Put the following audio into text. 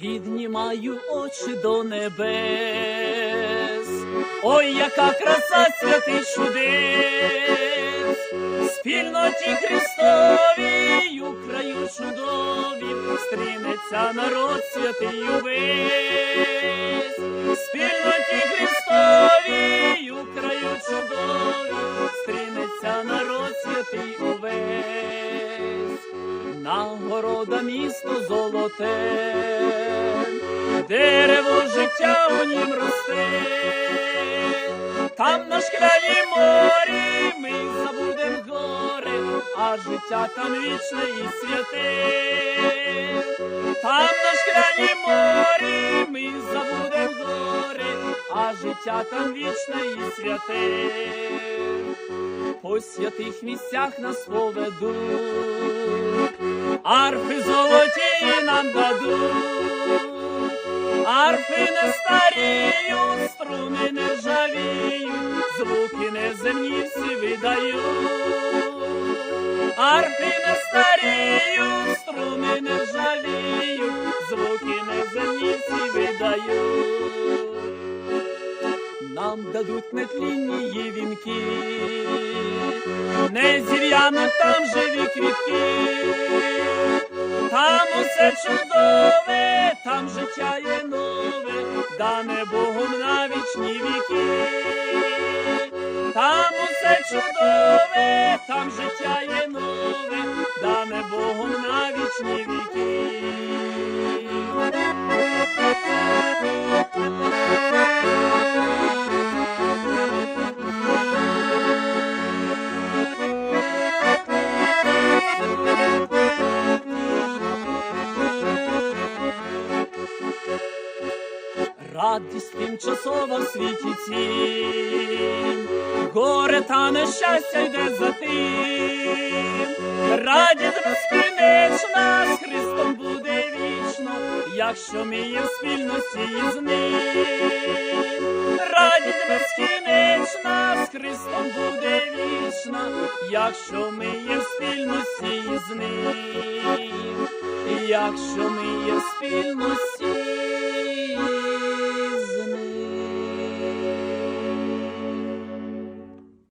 піднімаю очі до небес. Ой, яка краса святих чудес, спільноті Христовій, краю чудові, стрінеться народ святий увесь, спільноті Христовій, краю чудові, стрінеться народ святий увесь, нагорода місто золоте, дерево життя у нім росте, там на шкляній морі ми забудем горе, а життя там вічне і святе, там на шкляній морі ми забудем горе, а життя там вічне і святе. По святих місцях нас поведуть, арфи золоті нам дадуть, арфи не старіють, струни не ржавіють, звуки неземні всі видають, арфи не старіють, струни не ржавіють, звуки неземні всі видають. Нам дадуть нетлінні вінки, не зів'януть там живі квітки, чудове, там життя є нове, дане Богом на вічні віки, там усе чудове, там життя є Радість тимчасова в світі цім, горе та нещастя йде за тим, радість безкінечна з Христом буде вічно, якщо ми є в спільності з ним, радість безкінечна з Христом буде вічна, якщо ми є в спільності з ним, якщо ми є в спільності.